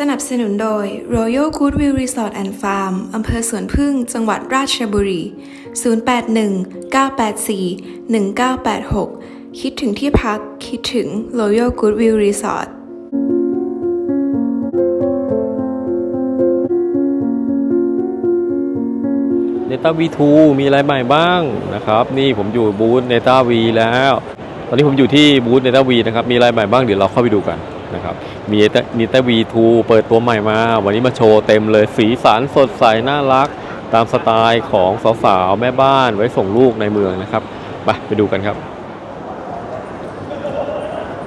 สนับสนุนโดย Royal Goodwill Resort and Farm อำเภอสวนพึ่ง จังหวัดราชบุรี 081 984 1986 คิดถึงที่พัก คิดถึง Royal Goodwill Resort เนต้าวีทูมีอะไรใหม่บ้างนะครับ นี่ผมอยู่บูธเนต้าวีแล้ว ตอนนี้ผมอยู่ที่บูธเนต้าวีนะครับ มีอะไรใหม่บ้างเดี๋ยวเราเข้าไปดูกัน นะครับมีเนต้าวีทูเปิดตัวใหม่มา วันนี้มาโชว์เต็มเลยสีสันสดใสน่ารัก ตามสไตล์ของสาวๆ แม่บ้านไว้ส่งลูกในเมืองนะครับไปไปดูกันครับ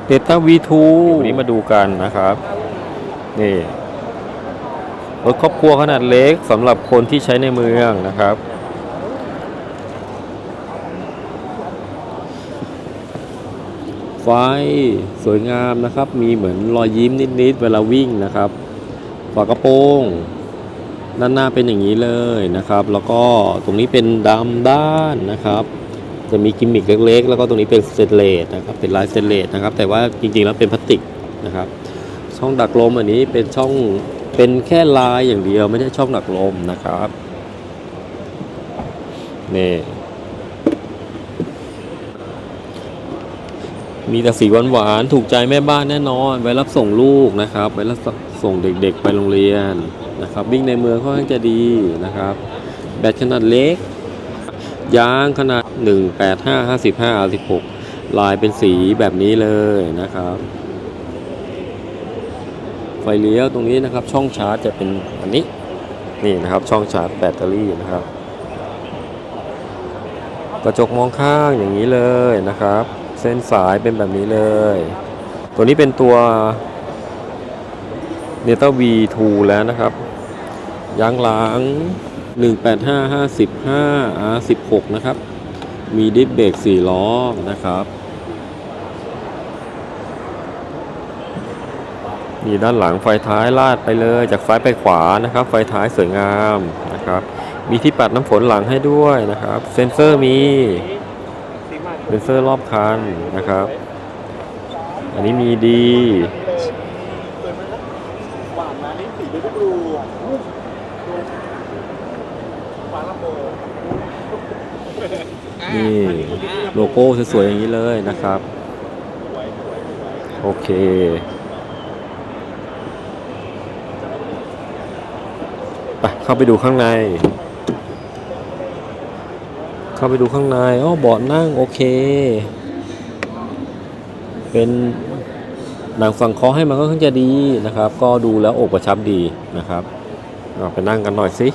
เนต้าวีทูวันนี้มาดูกันนะครับ นี่รถครอบครัวขนาดเล็กสำหรับคนที่ใช้ในเมืองนะครับ ไฟสวยงามนะครับ มีเหมือนรอยยิ้มนิดๆเวลาวิ่งนะครับ ฝากระโปรงด้านหน้าเป็นอย่างนี้เลยนะครับ แล้วก็ตรงนี้เป็นดำด้านนะครับ จะมีกิมมิคเล็กๆ แล้วก็ตรงนี้เป็นสเตเลสนะครับ เป็นลายสเตเลสนะครับ แต่ว่าจริงๆแล้วเป็นพลาสติกนะครับ ช่องดักลมอันนี้เป็นช่องเป็นแค่ลายอย่างเดียวไม่ใช่ช่องดักลมนะครับนี่ มีแต่สีหวานๆ ถูกใจแม่บ้านแน่นอน ไว้รับส่งลูกนะครับ ไว้รับส่งเด็กๆ ไปโรงเรียนนะครับ วิ่งในเมืองค่อนข้างจะดีนะครับ แบตขนาดเล็ก ยางขนาด 185 55 16 ลายเป็นสีแบบนี้เลยนะครับ ไฟเลี้ยวตรงนี้นะครับ ช่องชาร์จจะเป็นอันนี้ นี่นะครับ ช่องชาร์จแบตเตอรี่นะครับ กระจกมองข้างอย่างนี้เลยนะครับ เส้นสายเป็นแบบนี้เลย ตัวนี้เป็นตัว n e t a V2 แล้วนะครับยางหลัง 185 55 R16 นะครับ มีดิสเบรก4ล้อนะครับนี่ด้านหลังไฟท้ายลาดไปเลยจากซ้ายไปขวานะครับ ไฟท้ายสวยงามนะครับ มีที่ปัดน้ำฝนหลังให้ด้วยนะครับ เซ็นเซอร์มี เซ็นเซอร์รอบคันนะครับ อันนี้มีดีนี่โลโก้สวยๆอย่างนี้เลยนะครับ โอเคไปเข้าไปดูข้างใน เข้าไปดูข้างในอ๋อเบาะนั่งโอเค เป็นหนังฝั่งคอให้มันก็ค่อนข้างจะดีนะครับ ก็ดูแล้วอกกระชับดีนะครับเอาไปนั่งกันหน่อยสิ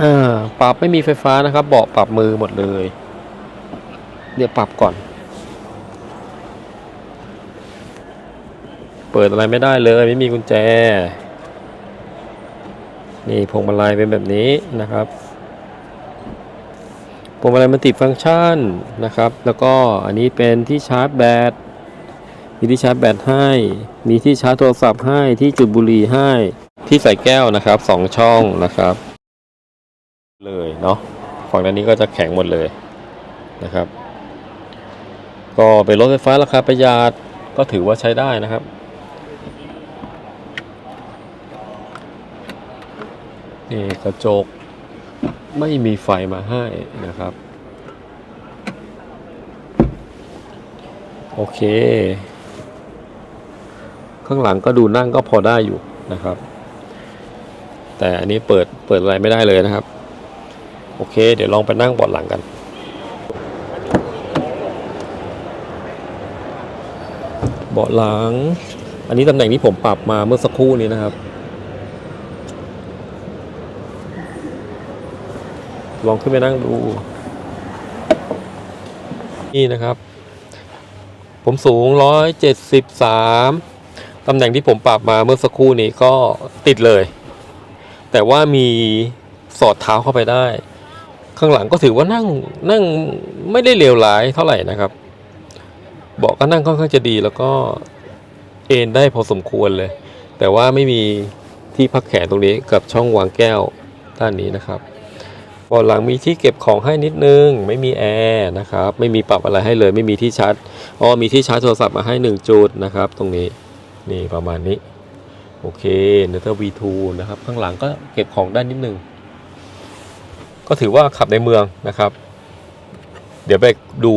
อ่าปรับไม่มีไฟฟ้านะครับเบาะปรับมือหมดเลย เดี๋ยวปรับก่อน เปิดอะไรไม่ได้เลยไม่มีกุญแจ นี่พวงมาลัยเป็นแบบนี้นะครับ วงมาลัยมันติดฟังก์ชันนะครับ แล้วก็อันนี้เป็นที่ชาร์จแบต มีที่ชาร์จแบตให้ มีที่ชาร์จโทรศัพท์ให้ ที่จุดบุหรี่ให้ ที่ใส่แก้วนะครับสองช่องนะครับ เลยเนาะ ฝั่งด้านนี้ก็จะแข็งหมดเลยนะครับ ก็เป็นรถไฟฟ้าราคาประหยัด ก็ถือว่าใช้ได้นะครับนี่กระจก ไม่มีไฟมาให้นะครับ โอเค ข้างหลังก็ดูนั่งก็พอได้อยู่นะครับ แต่อันนี้เปิดเปิดอะไรไม่ได้เลยนะครับ โอเค เดี๋ยวลองไปนั่งเบาะหลังกันเบาะหลัง อันนี้ตำแหน่งที่ผมปรับมาเมื่อสักครู่นี้นะครับ ลองขึ้นไปนั่งดู นี่นะครับ ผมสูง 173 ตำแหน่งที่ผมปรับมาเมื่อสักครู่นี้ก็ติดเลย แต่ว่ามีสอดเท้าเข้าไปได้ ข้างหลังก็ถือว่านั่งนั่งไม่ได้เลวร้ายเท่าไหร่นะครับเบาะก็นั่งค่อนข้างจะดีแล้วก็เอนได้พอสมควรเลย แต่ว่าไม่มีที่พักแขนตรงนี้กับช่องวางแก้วด้านนี้นะครับ เบาะหลังมีที่เก็บของให้นิดนึง ไม่มีแอร์นะครับ ไม่มีปรับอะไรให้เลย ไม่มีที่ชาร์จอ๋อมีที่ชาร์จโทรศัพท์มาให้ 1 จุดนะครับ ตรงนี้นี่ประมาณนี้ โอเคเนเธอร์ V2 นะครับ ข้างหลังก็เก็บของได้นิดนึง ก็ถือว่าขับในเมืองนะครับ เดี๋ยวไปดู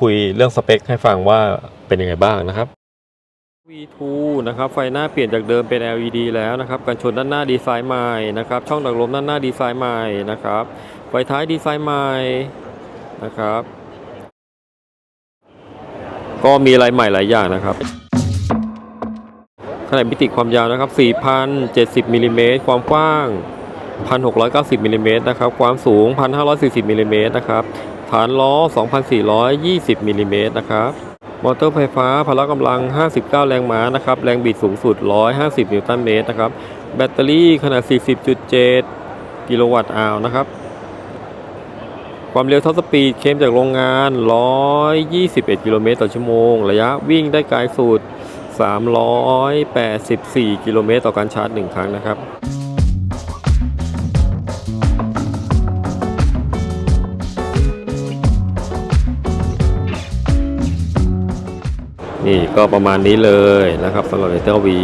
คุยเรื่องสเปคให้ฟังว่าเป็นยังไงบ้างนะครับ V2 นะครับไฟหน้าเปลี่ยนจากเดิมเป็น LED แล้วนะครับกันชนด้านหน้าดีไซน์ใหม่นะครับช่องดักลมด้านหน้าดีไซน์ใหม่นะครับไฟท้ายดีไซน์ใหม่นะครับ ก็มีอะไรใหม่หลายอย่างนะครับขนาดมิติความยาวนะครับ 4,070มิลลิเมตรความกว้าง 1,690มิลลิเมตรนะครับความสูง 1,540มิลลิเมตรนะครับฐานล้อ 2,420มิลลิเมตรนะครับ มอเตอร์ไฟฟ้าพละกำลัง 59 แรงม้านะครับ แรงบิดสูงสุด 150 นิวตันเมตรนะครับ แบตเตอรี่ขนาด 40.7 กิโลวัตต์อาวนะครับ ความเร็วท็อปสปีด เคลมจากโรงงาน 121 กิโลเมตรต่อชั่วโมง ระยะวิ่งได้ไกลสุด 384 กิโลเมตรต่อการชาร์จ 1 ครั้งนะครับ นี่ก็ประมาณนี้เลยนะครับสำหรับเลเตอร์วี